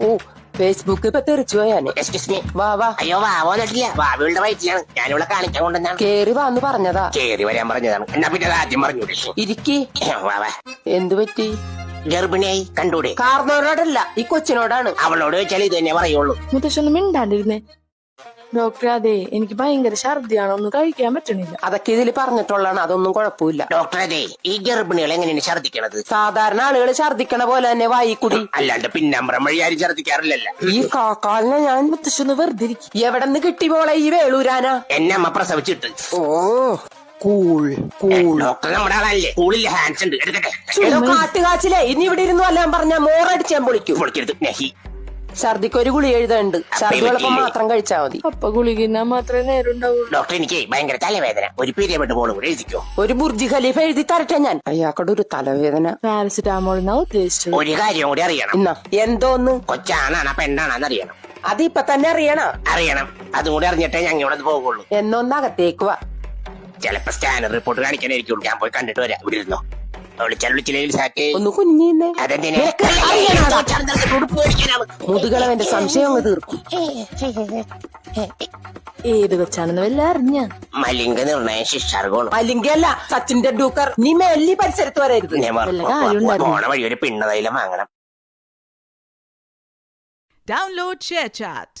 ഓ Facebook ഇപ്പൊ excuse me വാ വാ. അയ്യോ വാ വന്നിട്ടില്ല ഭാവിയുടെ വയറ്റിലാണ്. ഞാനിവിടെ കാണിക്കാൻ കൊണ്ടുവന്നാണ് കേറി വാന്ന് പറഞ്ഞതാ. കേറി വരാൻ പറഞ്ഞതാണ്. എന്നാ പിന്നെ ആദ്യം പറഞ്ഞു ഇരിക്കി. വാ വാ. എന്തു പറ്റി? ഗർഭിണിയായി കണ്ടൂടെ? കാർന്നവരോടല്ല ഈ കൊച്ചിനോടാണ്. അവളോട് ചോദിച്ചാൽ ഇത് തന്നെ പറയുള്ളൂ മുത്തശ്ശൊന്നും മിണ്ടാണ്ടിരുന്നേ. ഡോക്ടർ അതെ എനിക്ക് ഭയങ്കര ഛർദിയാണ്. ഒന്നും കഴിക്കാൻ പറ്റണില്ല. അതൊക്കെ ഇതിൽ പറഞ്ഞിട്ടുള്ളതാണ്. അതൊന്നും കുഴപ്പമില്ല. ഡോക്ടറെ അതെ ഈ ഗർഭിണികൾ എങ്ങനെയാണ് ഛർദിക്കണത്? സാധാരണ ആളുകൾ ഛർദിക്കണ പോലെ തന്നെ വായിക്കുടി. അല്ലാണ്ട് പിന്നമ്പ്രം വഴി ആരും ഛർദിക്കാറില്ലല്ലോ. ഈ കാക്കാലിനെ ഞാൻ മുത്തശ്ശൊന്ന് വെറുതെ ഇരിക്കും എവിടെ നിന്ന് കിട്ടി പോളെ ഈ വേളൂരാനാ? എന്നെ അമ്മ പ്രസവിച്ചിട്ട്. ഓ കൂൾ കൂൾ. ഡോക്ടർ നമ്മുടെ ആളല്ലേ? സ്കൂളിൽ ഹാൻഡ്സ് ഉണ്ട്. എടുക്കട്ടെ. എടോ കാട്ടുകാച്ചിലേ ഇനി ഇവിടെ ഇരുന്നു അല്ലാൻ പറഞ്ഞ മോറടിച്ചാൻ പൊളിക്കും. പൊളിക്കരുത്. നഹി. ഛർദിക്ക് ഒരു ഗുളി എഴുതണ്ട് ഛർദി എളുപ്പം മാത്രം കഴിച്ചാൽ മതി. അപ്പൊ ഗുളികിന്നാ മാത്രമേ നേരം ഉണ്ടാവുള്ളൂ. ഡോക്ടർ എനിക്ക് ഭയങ്കര തലവേദന. ഒരു പീരിയഡ് ബോളും കൂടെ എഴുതിക്കോ? ഒരു ബുർജി ഖലീഫ എഴുതി തരട്ടെ ഞാൻ. അയാൾക്കടെ ഒരു തലവേദന. പാരസിറ്റാമോൾ എന്നാ ഉദ്ദേശിച്ചത്? ഒരു കാര്യം കൂടി അറിയണം. എന്നാ എന്തോന്ന്? കൊച്ചാണാണ് പെണ്ണാണെന്ന് അറിയണം. അതിപ്പൊ തന്നെ അറിയണ? അറിയണം. അതും കൂടി അറിഞ്ഞിട്ടേ ഞങ്ങൾ ഇവിടെ പോകുള്ളൂ എന്നൊന്നകത്തേക്ക് വാ. ചിലപ്പോ സ്കാനർ റിപ്പോർട്ട് കാണിക്കാനായിരിക്കും ഞാൻ പോയി കണ്ടിട്ട് വരാം. ഇവിടെ ഇരുന്നോ. വിളിച്ചാൽ വിളിച്ചില്ലെങ്കിൽ ഒന്ന് കുഞ്ഞിന്നേ. മുതുകളവന്റെ സംശയം അങ്ങ് തീർക്കും. ഏത് വെച്ചാണെന്ന് വല്ല അറിഞ്ഞ? മലിംഗ നിർണയ ശിക്ഷാർഗമാണ്. മലിംഗ അല്ല സച്ചിൻ ടെണ്ടുൽക്കർ നീ മെല്ലി പരിസരത്ത് വരരുത്. പോണ വഴി ഒരു പിണ്ണതൈലം വാങ്ങണം. Download ShareChat.